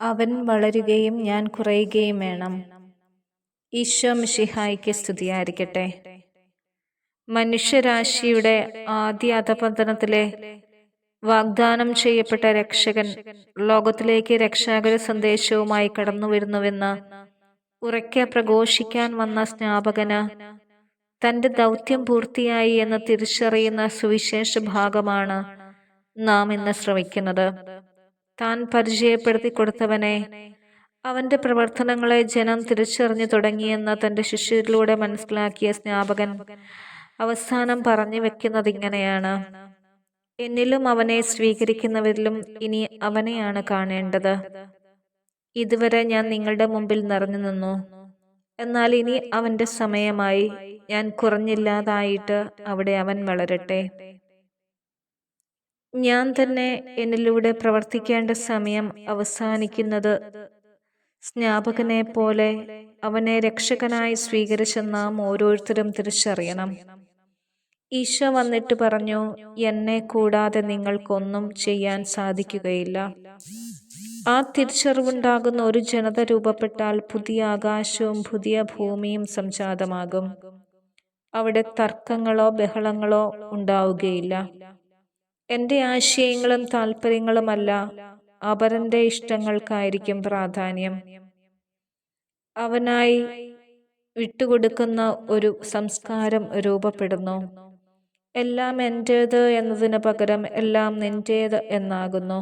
അവൻ വളരുകയും ഞാൻ കുറയുകയും വേണം. ഈശോ മിഷിഹായിക്ക് സ്തുതിയായിരിക്കട്ടെ. മനുഷ്യരാശിയുടെ ആദ്യ അധപതനത്തിലെ വാഗ്ദാനം ചെയ്യപ്പെട്ട രക്ഷകൻ ലോകത്തിലേക്ക് രക്ഷാകര സന്ദേശവുമായി കടന്നു കടന്നുവരുന്നുവെന്ന് ഉറക്കെ പ്രഘോഷിക്കാൻ വന്ന സ്നാപകന് തന്റെ ദൗത്യം പൂർത്തിയായി എന്ന് തിരിച്ചറിയുന്ന സുവിശേഷ ഭാഗമാണ് നാം ഇന്ന് ശ്രമിക്കുന്നത്. താൻ പരിചയപ്പെടുത്തി കൊടുത്തവനെ. അവന്റെ പ്രവർത്തനങ്ങളെ ജനം തിരിച്ചറിഞ്ഞു തുടങ്ങിയെന്ന് തന്റെ ശിഷ്യരിലൂടെ മനസ്സിലാക്കിയ സ്നാപകൻ അവസാനം പറഞ്ഞു വെക്കുന്നത് ഇങ്ങനെയാണ്. എന്നിലും അവനെ സ്വീകരിക്കുന്നവരിലും ഇനി അവനെയാണ് കാണേണ്ടത്. ഇതുവരെ ഞാൻ നിങ്ങളുടെ മുമ്പിൽ നിറഞ്ഞു നിന്നു. എന്നാൽ ഇനി അവന്റെ സമയമായി. ഞാൻ കുറഞ്ഞില്ലാതായിട്ട് അവിടെ അവൻ വളരട്ടെ. ഞാൻ തന്നെ എന്നിലൂടെ പ്രവർത്തിക്കേണ്ട സമയം അവസാനിക്കുന്നത് സ്നാപകനെ പോലെ അവനെ രക്ഷകനായി സ്വീകരിച്ച നാം ഓരോരുത്തരും തിരിച്ചറിയണം. ഈശോ വന്നിട്ട് പറഞ്ഞു എന്നെ കൂടാതെ നിങ്ങൾക്കൊന്നും ചെയ്യാൻ സാധിക്കുകയില്ല. ആ തിരിച്ചറിവുണ്ടാകുന്ന ഒരു ജനത രൂപപ്പെട്ടാൽ പുതിയ ആകാശവും പുതിയ ഭൂമിയും സംജാതമാകും. അവിടെ തർക്കങ്ങളോ ബഹളങ്ങളോ ഉണ്ടാവുകയില്ല. എന്റെ ആശയങ്ങളും താല്പര്യങ്ങളുമല്ല അപരന്റെ ഇഷ്ടങ്ങൾക്കായിരിക്കും പ്രാധാന്യം. അവനായി വിട്ടുകൊടുക്കുന്ന ഒരു സംസ്കാരം രൂപപ്പെടുന്നു. എല്ലാം എന്റേത് എന്നതിന് പകരം എല്ലാം നിന്റേത് എന്നാകുന്നു.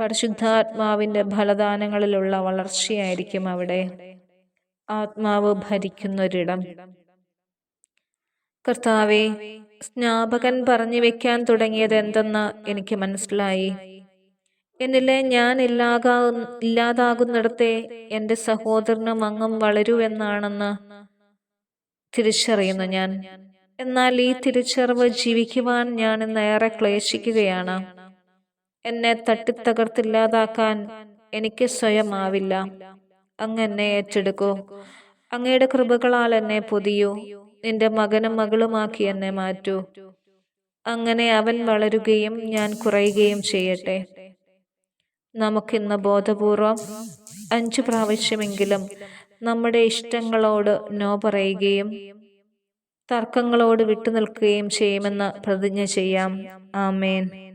പരിശുദ്ധാത്മാവിന്റെ ഫലദാനങ്ങളിലുള്ള വളർച്ചയായിരിക്കും അവിടെ. ആത്മാവ് ഭരിക്കുന്നൊരിടം. കർത്താവെ സ്നാപകൻ പറഞ്ഞു വെക്കാൻ തുടങ്ങിയത് എന്തെന്ന് എനിക്ക് മനസ്സിലായി. എന്നിലെ ഞാൻ ഇല്ലാകാ ഇല്ലാതാകുന്നിടത്തെ എന്റെ സഹോദരനും അങ്ങും വളരുവെന്നാണെന്ന് തിരിച്ചറിയുന്നു ഞാൻ. എന്നാൽ ഈ തിരിച്ചറിവ് ജീവിക്കുവാൻ ഞാൻ ഇന്ന് ഏറെ ക്ലേശിക്കുകയാണ്. എന്നെ തട്ടിത്തകർത്തില്ലാതാക്കാൻ എനിക്ക് സ്വയം ആവില്ല അങ്ങ് എന്നെ ഏറ്റെടുക്കൂ. അങ്ങയുടെ കൃപകളാൽ എന്നെ പൊതിയൂ. നിന്റെ മകനും മകളുമാക്കി എന്നെ മാറ്റൂ. അങ്ങനെ അവൻ വളരുകയും ഞാൻ കുറയുകയും ചെയ്യട്ടെ. നമുക്കിന്ന് ബോധപൂർവം അഞ്ചു പ്രാവശ്യമെങ്കിലും നമ്മുടെ ഇഷ്ടങ്ങളോട് നോ പറയുകയും തർക്കങ്ങളോട് വിട്ടുനിൽക്കുകയും ചെയ്യുമെന്ന് പ്രതിജ്ഞ ചെയ്യാം. ആമേൻ.